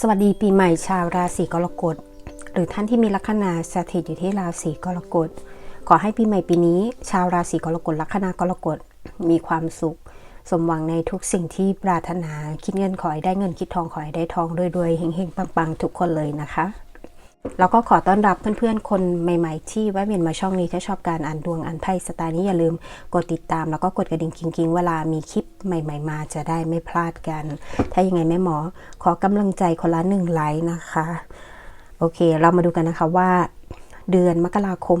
สวัสดีปีใหม่ชาวราศีกรกฎ หรือท่านที่มีลัคนาสถิตอยู่ที่ราศีกรกฎ ขอให้ปีใหม่ปีนี้ ชาวราศีกรกฎลัคนากรกฎมีความสุข สมหวังในทุกสิ่งที่ปรารถนาคิดเงินขอให้ได้เงินคิดทองขอให้ได้ทองรวยๆเฮงๆปังๆ ทุกคนเลยนะคะ แล้วก็ขอต้อนรับเพื่อนๆ คนใหม่ ๆ ที่แวะเวียนมาช่องนี้ถ้าชอบการอ่านดวงอ่านไพ่สไตล์นี้อย่าลืมกดติดตาม แล้วก็กดกระดิ่งกิ๊งๆ เวลามีคลิปใหม่ ๆ มาจะได้ไม่พลาดกัน ถ้ายังไงแม่หมอขอกำลังใจคนละหนึ่งไลค์นะคะ โอเค เรามาดูกันนะคะว่า เดือนมกราคม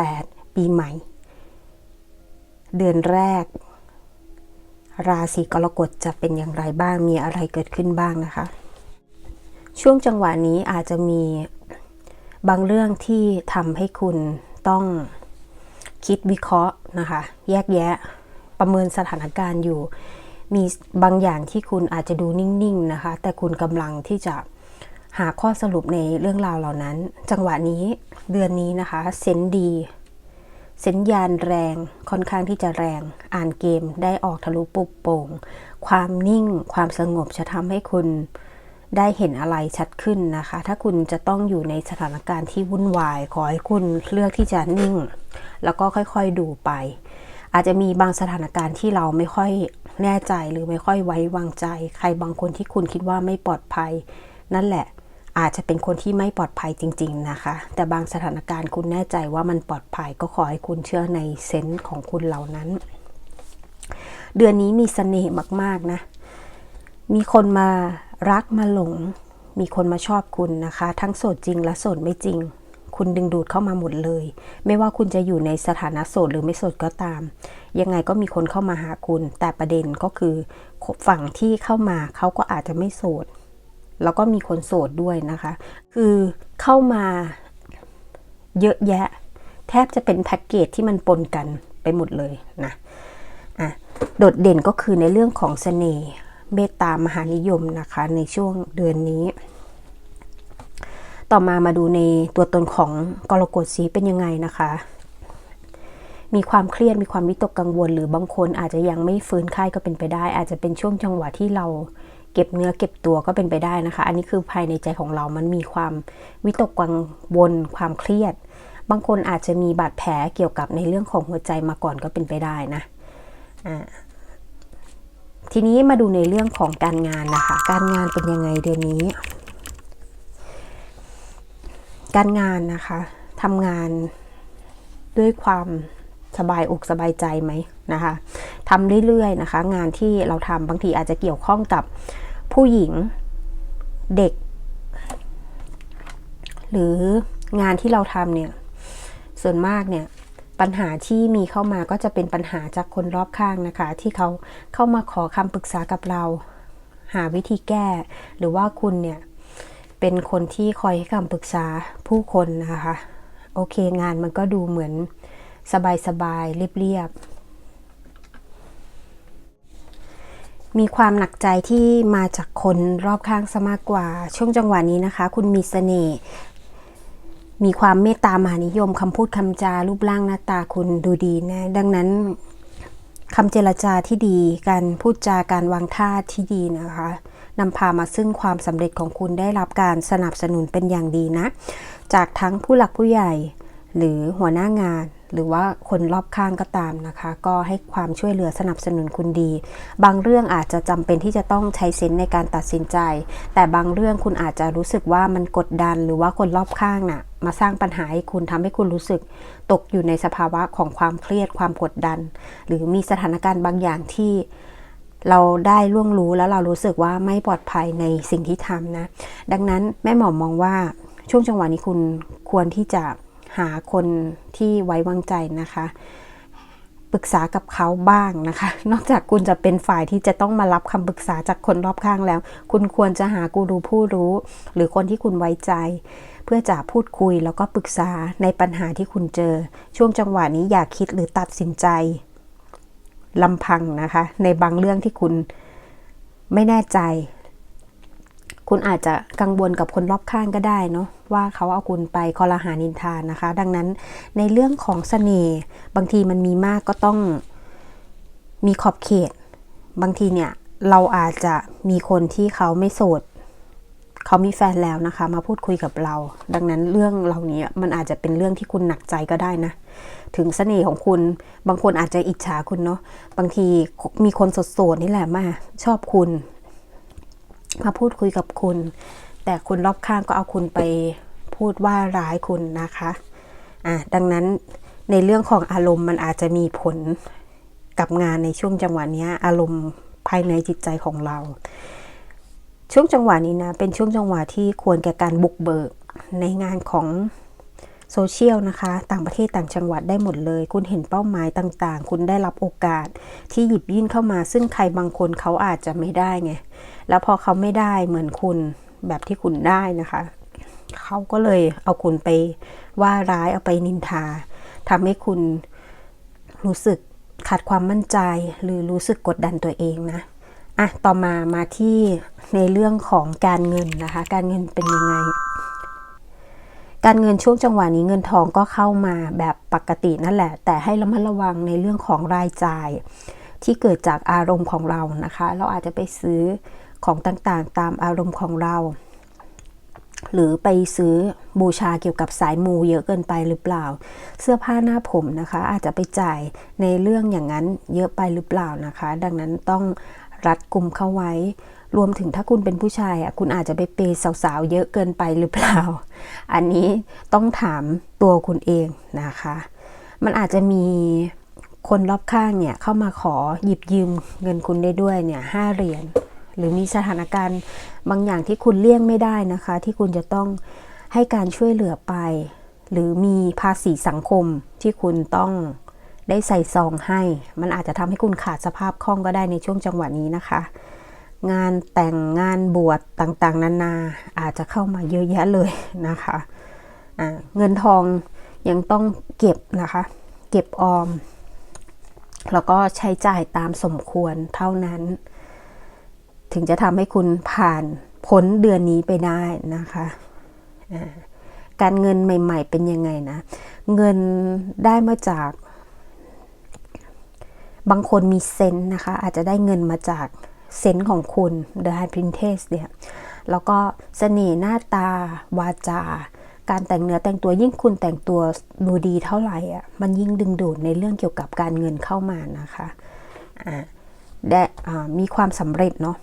2568 ปีใหม่ เดือนแรก ราศีกรกฎจะเป็นอย่างไรบ้างมีอะไรเกิดขึ้นบ้างนะคะ ช่วงจังหวะนี้อาจจะมีบางเรื่องที่ทำให้คุณต้องคิดวิเคราะห์นะคะ แยกแยะประเมินสถานการณ์อยู่ มีบางอย่างที่คุณอาจจะดูนิ่งๆนะคะ แต่คุณกำลังที่จะหาข้อสรุปในเรื่องราวเหล่านั้น จังหวะนี้เดือนนี้นะคะเซนดีสัญญาณแรงค่อนข้างที่จะแรง อ่านเกมได้ออกทะลุปุบโป่ง ความนิ่งความสงบจะทำให้คุณ ได้เห็นอะไรชัดขึ้นนะคะ ถ้าคุณจะต้องอยู่ในสถานการณ์ที่วุ่นวาย ขอให้คุณเลือกที่จะนิ่ง แล้วก็ค่อยๆดูไป อาจจะมีบางสถานการณ์ที่เราไม่ค่อยแน่ใจหรือไม่ค่อยไว้วางใจ ใครบางคนที่คุณคิดว่าไม่ปลอดภัย นั่นแหละอาจจะเป็นคนที่ไม่ปลอดภัยจริง ๆนะคะ แต่บางสถานการณ์คุณแน่ใจว่ามันปลอดภัยก็ขอให้คุณเชื่อในเซนส์ของคุณเหล่านั้น เดือนนี้มีเสน่ห์มาก ๆ นะ มีคนมา รักมาหลง มีคนมาชอบคุณนะคะ ทั้งโสดจริงและโสดไม่จริง คุณดึงดูดเข้ามาหมดเลย ไม่ว่าคุณจะอยู่ในสถานะโสดหรือไม่โสดก็ตาม ยังไงก็มีคนเข้ามาหาคุณ แต่ประเด็นก็คือฝั่งที่เข้ามาเขาก็อาจจะไม่โสด แล้วก็มีคนโสดด้วยนะคะ คือเข้ามาเยอะแยะ แทบจะเป็นแพ็กเกจที่มันปนกันไปหมดเลยนะ อะ โดดเด่นก็คือในเรื่องของเสน่ห์ เมตตามหานิยมนะคะ ในช่วงเดือนนี้ ต่อมามาดูในตัวตนของกรกฎสีเป็นยังไงนะคะ มีความเครียดมีความวิตกกังวล หรือบางคนอาจจะยังไม่ฟื้นไข้ก็เป็นไปได้ อาจจะเป็นช่วงจังหวะที่เราเก็บเนื้อเก็บตัวก็เป็นไปได้นะคะ อันนี้คือภายในใจของเรามันมีความวิตกกังวลความเครียด บางคนอาจจะมีบาดแผลเกี่ยวกับในเรื่องของหัวใจมาก่อนก็เป็นไปได้นะอ่า ทีนี้มาดูในเรื่องของการงานนะคะ การงานเป็นยังไงเดือนนี้ การงานนะคะทำงานด้วยความสบายอกสบายใจไหมนะคะทำเรื่อยๆนะคะ งานที่เราทำบางทีอาจจะเกี่ยวข้องกับผู้หญิงเด็ก หรืองานที่เราทำเนี่ยส่วนมากเนี่ย ปัญหาที่มีเข้ามาก็จะเป็นปัญหาจากคนรอบข้างนะคะ ที่เขาเข้ามาขอคำปรึกษากับเรา หาวิธีแก้ หรือว่าคุณเนี่ยเป็นคนที่คอยให้คำปรึกษาผู้คนนะคะ โอเคงานมันก็ดูเหมือนสบายๆเรียบๆ มีความหนักใจที่มาจากคนรอบข้างซะมากกว่า ช่วงจังหวะนี้นะคะ คุณมีเสน่ห์ มีความเมตตามหานิยมคำพูดคำจารูปร่างหน้าตาคุณดูดีนะดังนั้นคำเจรจาที่ดีการพูดจาการวางท่าที่ดีนะคะนำพามาซึ่งความสำเร็จของคุณได้รับการสนับสนุนเป็นอย่างดีนะ จากทั้งผู้หลักผู้ใหญ่ หรือหัวหน้างาน หรือว่าคนรอบข้างก็ตามนะคะ ก็ให้ความช่วยเหลือสนับสนุนคุณดี บางเรื่องอาจจะจำเป็นที่จะต้องใช้เซนในการตัดสินใจ แต่บางเรื่องคุณอาจจะรู้สึกว่ามันกดดัน หรือว่าคนรอบข้างน่ะมาสร้างปัญหาให้คุณทำให้คุณรู้สึก ตกอยู่ในสภาวะของความเครียดความกดดัน หรือมีสถานการณ์บางอย่างที่เราได้ล่วงรู้แล้วเรารู้สึกว่าไม่ปลอดภัยในสิ่งที่ทำนะ ดังนั้นแม่หมอมองว่าช่วงจังหวะนี้คุณควรที่จะ หาคนที่ไว้วางใจนะคะปรึกษากับเขาบ้างนะคะ นอกจากคุณจะเป็นฝ่ายที่จะต้องมารับคำปรึกษาจากคนรอบข้างแล้ว คุณควรจะหากูรูผู้รู้ หรือคนที่คุณไว้ใจ เพื่อจะพูดคุยแล้วก็ปรึกษาในปัญหาที่คุณเจอ ช่วงจังหวะนี้อย่าคิดหรือตัดสินใจลำพังนะคะ ในบางเรื่องที่คุณไม่แน่ใจ คุณอาจจะกังวลกับคนรอบข้างก็ได้เนาะว่าเขาเอาคุณไปคอลหานินทานนะคะ ดังนั้นในเรื่องของเสน่ห์บางทีมันมีมากก็ต้องมีขอบเขต บางทีเนี่ยเราอาจจะมีคนที่เขาไม่โสดเขามีแฟนแล้วนะคะ มาพูดคุยกับเรา ดังนั้นเรื่องเหล่านี้มันอาจจะเป็นเรื่องที่คุณหนักใจก็ได้นะ ถึงเสน่ห์ของคุณ บางคนอาจจะอิจฉาคุณเนาะบางทีมีคนโสดๆนี่แหละมาชอบคุณ มาพูดคุยกับคุณ แต่คนรอบข้างก็เอาคุณไปพูดว่าร้ายคุณนะคะอะดังนั้นในเรื่องของอารมณ์มันอาจจะมีผลกับงานในช่วงจังหวะนี้อารมณ์ภายในจิตใจของเรา ช่วงจังหวะนี้นะเป็นช่วงจังหวะที่ควรแก่การบุกเบิกในงานของ โซเชียลนะคะ ต่างประเทศต่างจังหวัดได้หมดเลย คุณเห็นเป้าหมายต่างๆ คุณได้รับโอกาสที่หยิบยื่นเข้ามา ซึ่งใครบางคนเขาอาจจะไม่ได้ไง แล้วพอเขาไม่ได้เหมือนคุณแบบที่คุณได้นะคะ เขาก็เลยเอาคุณไปว่าร้ายเอาไปนินทาทำให้คุณรู้สึกขาดความมั่นใจหรือรู้สึกกดดันตัวเองนะอะต่อมามาที่ในเรื่องของการเงินนะคะ การเงินเป็นยังไง การเงินช่วงจังหวะนี้เงินทองก็เข้ามาแบบปกตินั่นแหละ แต่ให้ระมัดระวังในเรื่องของรายจ่าย ที่เกิดจากอารมณ์ของเรานะคะ เราอาจจะไปซื้อของต่างๆ ตามอารมณ์ของเรา หรือไปซื้อบูชาเกี่ยวกับสายมูเยอะเกินไปหรือเปล่า เสื้อผ้าหน้าผมนะคะ อาจจะไปจ่ายในเรื่องอย่างนั้นเยอะไปหรือเปล่านะคะ ดังนั้นต้องรัดกลุ่มเข้าไว้ รวมถึงถ้าคุณเป็นผู้ชายอะคุณอาจจะไปเปย์สาวๆ เยอะเกินไปหรือเปล่า อันนี้ต้องถามตัวคุณเองนะคะ มันอาจจะมีคนรอบข้างเนี่ยเข้ามาขอหยิบยืมเงินคุณได้ด้วยเนี่ยห้าเหรียญหรือมีสถานการณ์บางอย่างที่คุณเลี่ยงไม่ได้นะคะ ที่คุณจะต้องให้การช่วยเหลือไป หรือมีภาษีสังคมที่คุณต้องได้ใส่ซองให้ มันอาจจะทำให้คุณขาดสภาพคล่องก็ได้ในช่วงจังหวะนี้นะคะ งานแต่งงานบวชต่างๆ นานาอาจจะเข้ามาเยอะแยะเลยนะคะะเงินทองยังต้องเก็บนะคะ เก็บออม แล้วก็ใช้จ่ายตามสมควรเท่านั้น ถึงจะทำให้คุณผ่านพ้นเดือนนี้ไปได้นะคะะการเงินใหม่ ๆ เป็นยังไงนะ เงินได้มาจาก บางคนมีเซนนะคะ อาจจะได้เงินมาจาก เซนต์ของคุณ The High Princess เนี่ย แล้วก็เสน่ห์หน้าตา วาจา การแต่งเนื้อแต่งตัวยิ่งคุณแต่งตัวดูดีเท่าไหร่อะ มันยิ่งดึงดูดในเรื่องเกี่ยวกับการเงินเข้ามานะคะอ่าได้อ่ามีความสำเร็จเนาะ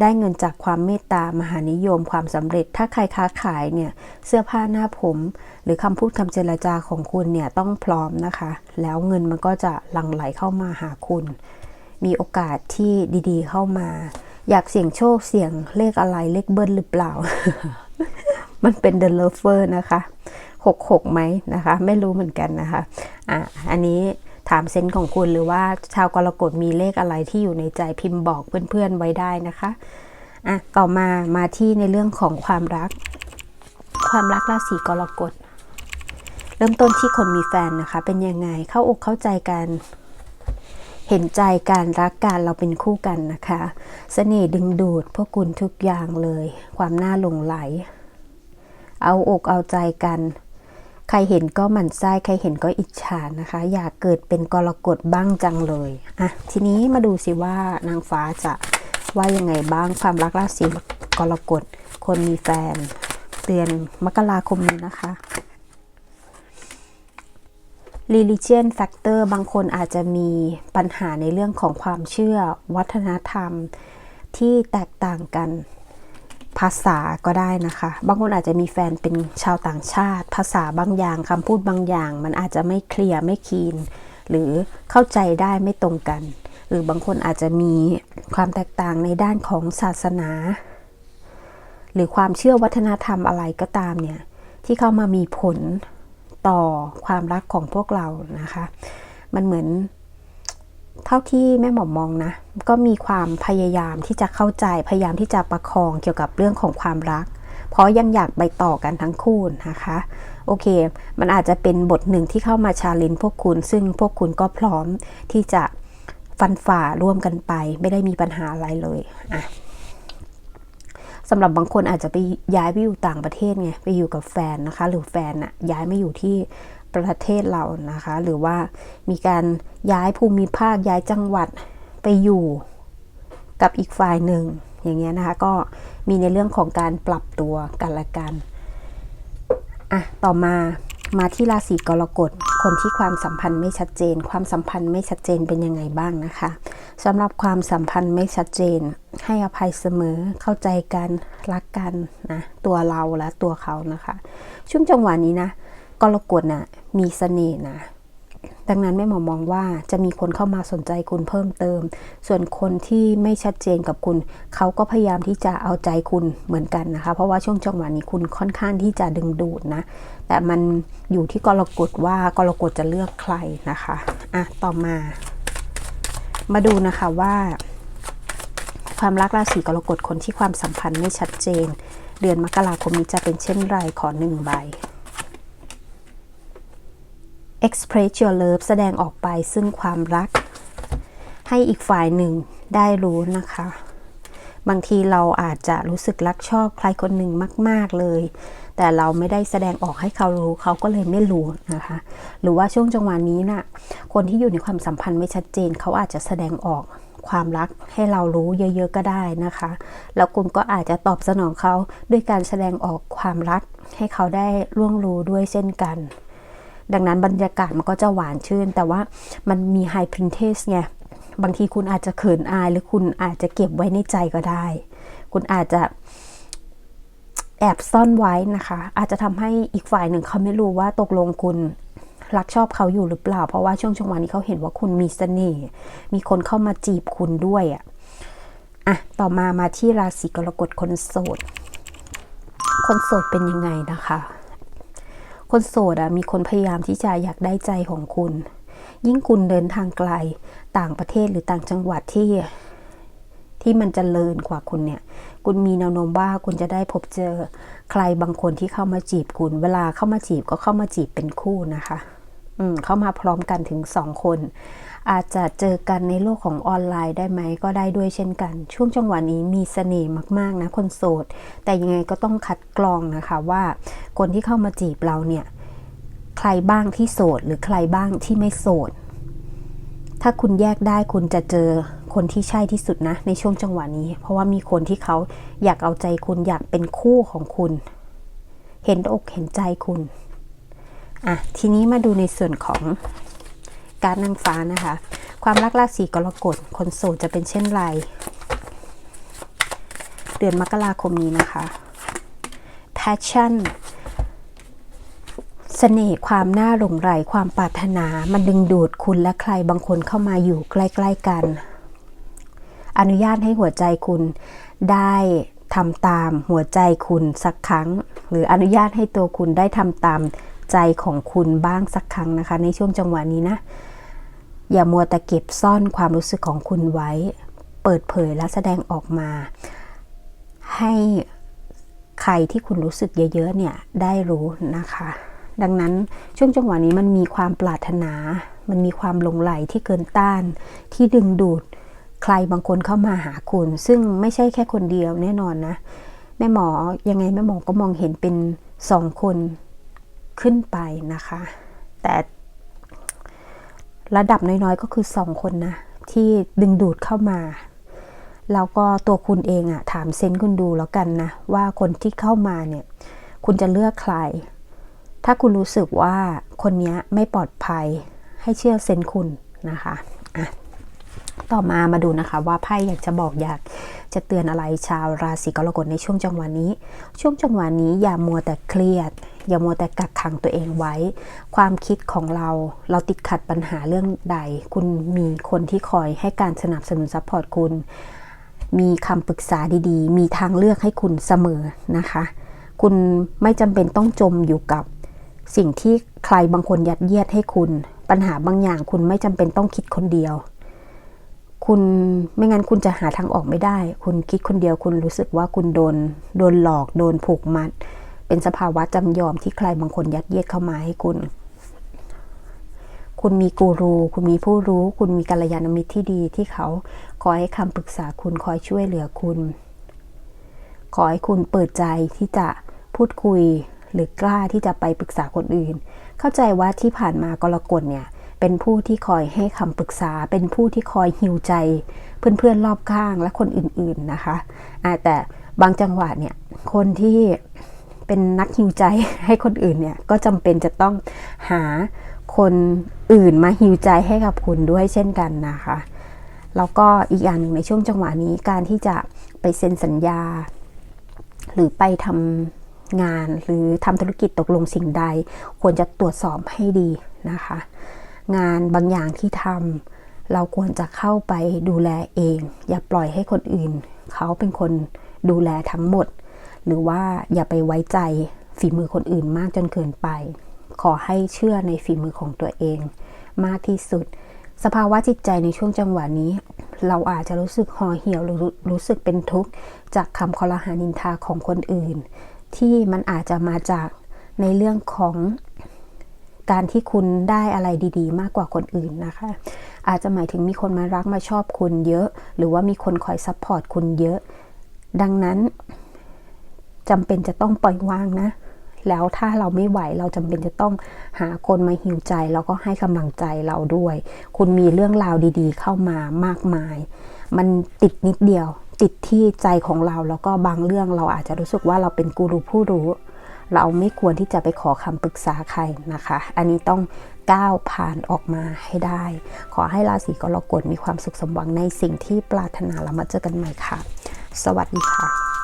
ได้เงินจากความเมตตามหานิยมความสำเร็จ ถ้าใครค้าขายเนี่ยเสื้อผ้าหน้าผม หรือคำพูดคำเจรจาของคุณเนี่ยต้องพร้อมนะคะ แล้วเงินมันก็จะหลั่งไหลเข้ามาหาคุณ มีโอกาสที่ดีๆเข้ามา อยากเสี่ยงโชคเสี่ยงเลขอะไรเลขเบิ้ลหรือเปล่า มันเป็น The Lover นะคะหกหกไหมนะคะ ไม่รู้เหมือนกันนะคะอะอันนี้ถามเซนส์ของคุณหรือว่าชาวกรกฎมีเลขอะไรที่อยู่ในใจพิมพ์บอกเพื่อนๆไว้ได้นะคะอะต่อมามาที่ในเรื่องของความรัก ความรักราศีกรกฎ เริ่มต้นที่คนมีแฟนนะคะ เป็นยังไงเข้าอกเข้าใจกัน เห็นใจการรักกันเราเป็นคู่กันนะคะเสน่ห์ดึงดูดพวกคุณทุกอย่างเลย ความน่าหลงไหล เอาอกเอาใจกัน ใครเห็นก็หมั่นไส้ใครเห็นก็อิจฉานะคะ อยากเกิดเป็นกรกฎบ้างจังเลยอะทีนี้มาดูสิว่านางฟ้าจะว่ายังไงบ้างความรักราศีกรกฎคนมีแฟนเดือนมกราคมนี้นะคะ religion factor บางคนอาจจะมีปัญหาในเรื่องของความเชื่อวัฒนธรรมที่แตกต่างกันภาษาก็ได้นะคะ บางคนอาจจะมีแฟนเป็นชาวต่างชาติ ภาษาบางอย่างคำพูดบางอย่าง มันอาจจะไม่เคลียร์ไม่คีน หรือเข้าใจได้ไม่ตรงกัน หรือบางคนอาจจะมีความแตกต่างในด้านของศาสนา หรือความเชื่อวัฒนธรรมอะไรก็ตามเนี่ย ที่เข้ามามีผล ต่อความรักของพวกเรานะคะ มันเหมือนเท่าที่แม่หมอมมองนะ ก็มีความพยายามที่จะเข้าใจพยายามที่จะประคองเกี่ยวกับเรื่องของความรัก เพราะยังอยากไปต่อกันทั้งคู่นะคะ โอเค มันอาจจะเป็นบทหนึ่งที่เข้ามาชาลินพวกคุณ ซึ่งพวกคุณก็พร้อมที่จะฟันฝ่าร่วมกันไป ไม่ได้มีปัญหาอะไรเลยอะ สำหรับบางคนอาจจะไปย้ายไปอยู่ต่างประเทศไงไปอยู่กับแฟนนะคะ หรือแฟนอะย้ายมาอยู่ที่ประเทศเรานะคะ หรือว่ามีการย้ายภูมิภาคย้ายจังหวัดไปอยู่กับอีกฝ่ายหนึ่งอย่างเงี้ยนะคะ ก็มีในเรื่องของการปรับตัวกันละกันอะต่อมา มาที่ราศีกรกฎ คนที่ความสัมพันธ์ไม่ชัดเจน ความสัมพันธ์ไม่ชัดเจนเป็นยังไงบ้างนะคะสำหรับความสัมพันธ์ไม่ชัดเจน ให้อภัยเสมอเข้าใจกันรักกันนะตัวเราและตัวเขานะคะ ช่วงจังหวะนี้นะกรกฎนะ่ะมีเสน่ห์นะ ดังนั้นแม่หมอมองว่าจะมีคนเข้ามาสนใจคุณเพิ่มเติม ส่วนคนที่ไม่ชัดเจนกับคุณ เขาก็พยายามที่จะเอาใจคุณเหมือนกันนะคะ เพราะว่าช่วงจังหวะนี้คุณค่อนข้างที่จะดึงดูดนะ แต่มันอยู่ที่กรกฎว่ากรกฎจะเลือกใครนะคะอะต่อมา มาดูนะคะว่า ความรักราศีกรกฎคนที่ความสัมพันธ์ไม่ชัดเจน เดือนมกราคมนี้จะเป็นเช่นไรขอหนึ่งใบ express your love แสดงออกไปซึ่งความรัก ให้อีกฝ่ายหนึ่งได้รู้นะคะ บางทีเราอาจจะรู้สึกรักชอบใครคนหนึ่งมาก ๆเลย แต่เราไม่ได้แสดงออกให้เขารู้เขาก็เลยไม่รู้นะคะ หรือว่าช่วงจังหวะนี้นะ่ะคนที่อยู่ในความสัมพันธ์ไม่ชัดเจน เขาอาจจะแสดงออกความรักให้เรารู้เยอะ ๆ ก็ได้นะคะ แล้วคุณก็อาจจะตอบสนองเขาด้วยการแสดงออกความรักให้เขาได้ร่วงรู้ด้วยเช่นกัน ดังนั้นบรรยากาศมันก็จะหวานชื่น แต่ว่ามันมีไฮพรินเทสไงบางทีคุณอาจจะเขินอาย หรือคุณอาจจะเก็บไว้ในใจก็ได้ คุณอาจจะแอบซ่อนไว้นะคะ อาจจะทำให้อีกฝ่ายหนึ่งเขาไม่รู้ว่าตกลงคุณรักชอบเขาอยู่หรือเปล่า เพราะว่าช่วงจังวะนี้เขาเห็นว่าคุณมีเสน่ห์มีคนเข้ามาจีบคุณด้วยอะอะต่อมามาที่ราศีกรกฎคนโสด คนโสดเป็นยังไงนะคะ คนโสดอะมีคนพยายามที่จะอยากได้ใจของคุณ ยิ่งคุณเดินทางไกลต่างประเทศหรือต่างจังหวัดที่ ที่มันจเจริญกว่าคุณเนี่ย คุณมีแนวโน้มว่าคุณจะได้พบเจอใครบางคนที่เข้ามาจีบคุณ เวลาเข้ามาจีบก็เข้ามาจีบเป็นคู่นะคะ เข้ามาพร้อมกันถึงสองคน อาจจะเจอกันในโลกของออนไลน์ได้ไหมก็ได้ด้วยเช่นกัน ช่วงจังหวะนี้มีเสน่ห์มากๆนะคนโสด แต่ยังไงก็ต้องคัดกรองนะคะว่าคนที่เข้ามาจีบเราเนี่ย ใครบ้างที่โสดหรือใครบ้างที่ไม่โสด ถ้าคุณแยกได้คุณจะเจอคนที่ใช่ที่สุดนะ ในช่วงจังหวะนี้ เพราะว่ามีคนที่เขาอยากเอาใจคุณอยากเป็นคู่ของคุณ เห็นอกเห็นใจคุณ อะทีนี้มาดูในส่วนของการนางฟ้านะคะ ความรักราศีกรกฎคนโสดจะเป็นเช่นไร เดือนมกราคมนี้นะคะ passion เสน่ห์ความน่าหลงไหลความปรารถนา มันดึงดูดคุณและใครบางคนเข้ามาอยู่ใกล้ ๆกัน อนุญาตให้หัวใจคุณได้ทำตามหัวใจคุณสักครั้ง หรืออนุญาตให้ตัวคุณได้ทำตาม ใจของคุณบ้างสักครั้งนะคะ ในช่วงจังหวะนี้นะ อย่ามัวแต่เก็บซ่อนความรู้สึกของคุณไว้ เปิดเผยและแสดงออกมา ให้ใครที่คุณรู้สึกเยอะๆเนี่ยได้รู้นะคะ ดังนั้นช่วงจังหวะนี้มันมีความปรารถนา มันมีความหลงไหลที่เกินต้าน ที่ดึงดูดใครบางคนเข้ามาหาคุณ ซึ่งไม่ใช่แค่คนเดียวแน่นอนนะ แม่หมอยังไงแม่หมอก็มองเห็นเป็นสองคน ขึ้นไปนะคะ แต่ระดับน้อยๆก็คือสองคนนะ ที่ดึงดูดเข้ามา แล้วก็ตัวคุณเองอะถามเซนคุณดูแล้วกันนะ ว่าคนที่เข้ามาเนี่ย คุณจะเลือกใคร ถ้าคุณรู้สึกว่าคนนี้ไม่ปลอดภัยให้เชื่อเซนคุณนะคะอะต่อมามาดูนะคะว่าไพ่อยากจะบอกอยากจะเตือนอะไรชาวราศีกรกฎในช่วงจังหวะนี้ ช่วงจังหวะนี้อย่ามัวแต่เครียด อย่ามัวแต่กักขังตัวเองไว้ ความคิดของเรา เราติดขัดปัญหาเรื่องใด คุณมีคนที่คอยให้การสนับสนุนซัพพอร์ตคุณ มีคำปรึกษาดีๆ มีทางเลือกให้คุณเสมอนะคะ คุณไม่จำเป็นต้องจมอยู่กับ สิ่งที่ใครบางคนยัดเยียดให้คุณ ปัญหาบางอย่างคุณไม่จำเป็นต้องคิดคนเดียวคุณไม่งั้นคุณจะหาทางออกไม่ได้ คุณคิดคนเดียวคุณรู้สึกว่าคุณโดน โดนหลอก โดนผูกมัด เป็นสภาวะจำยอมที่ใครบางคนยัดเยียดเข้ามาให้คุณ คุณมีกูรู คุณมีผู้รู้ คุณมีกัลยาณมิตรที่ดีที่เขาคอยให้คำปรึกษาคุณคอยช่วยเหลือคุณ ขอให้คุณเปิดใจที่จะพูดคุยหรือกล้าที่จะไปปรึกษาคนอื่น เข้าใจว่าที่ผ่านมากรกฎเนี่ยเป็นผู้ที่คอยให้คำปรึกษา เป็นผู้ที่คอยฮิวใจ เพื่อนๆรอบข้างและคนอื่นๆนะคะแต่บางจังหวะเนี่ยคนที่ เป็นนักฮิวใจให้คนอื่นเนี่ยก็จำเป็นจะต้องหาคนอื่นมาฮิวใจให้กับคุณด้วยเช่นกันนะคะแล้วก็อีกอย่างหนึ่งในช่วงจังหวะนี้การที่จะไปเซ็นสัญญา หรือไปทำงานหรือทำธุรกิจตกลงสิ่งใด ควรจะตรวจสอบให้ดีนะคะ งานบางอย่างที่ทำเราควรจะเข้าไปดูแลเอง อย่าปล่อยให้คนอื่น เขาเป็นคนดูแลทั้งหมด หรือว่าอย่าไปไว้ใจฝีมือคนอื่นมากจนเกินไป ขอให้เชื่อในฝีมือของตัวเอง มากที่สุด สภาวะจิตใจในช่วงจังหวะนี้ เราอาจจะรู้สึกห่อเหี่ยวหรือรู้สึกเป็นทุกข์จากคำคอรหานินทาของคนอื่น ที่มันอาจจะมาจากในเรื่องของการที่คุณได้อะไรดี ๆ มากกว่าคนอื่นนะคะ อาจจะหมายถึงมีคนมารักมาชอบคุณเยอะ หรือว่ามีคนคอยซัพพอร์ตคุณเยอะ ดังนั้น จำเป็นจะต้องปล่อยวางนะ แล้วถ้าเราไม่ไหวเราจำเป็นจะต้องหาคนมาหิวใจ แล้วก็ให้กำลังใจเราด้วย คุณมีเรื่องราวดีๆ เข้ามามากมาย มันติดนิดเดียว ติดที่ใจของเราแล้วก็บางเรื่องเราอาจจะรู้สึกว่าเราเป็นกูรูผู้รู้ เราไม่ควรที่จะไปขอคำปรึกษาใครนะคะ อันนี้ต้องก้าวผ่านออกมาให้ได้ ขอให้ราศีกรกฎมีความสุขสมหวังในสิ่งที่ปรารถนาแล้วมาเจอกันใหม่ค่ะ สวัสดีค่ะ